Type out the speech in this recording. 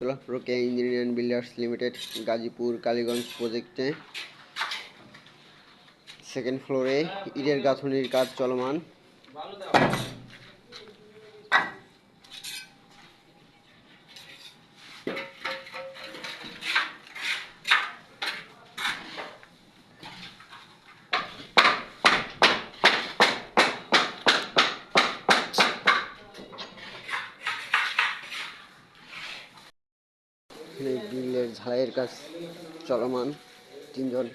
Engineering and builders limited Gazipur Kaliganj প্রজেক্টে। Second ফ্লোরে ইটের গাঁথনির কাজ চলমান। এখানে গ্রিলের ঝালাইয়ের কাজ চলমান তিনজন।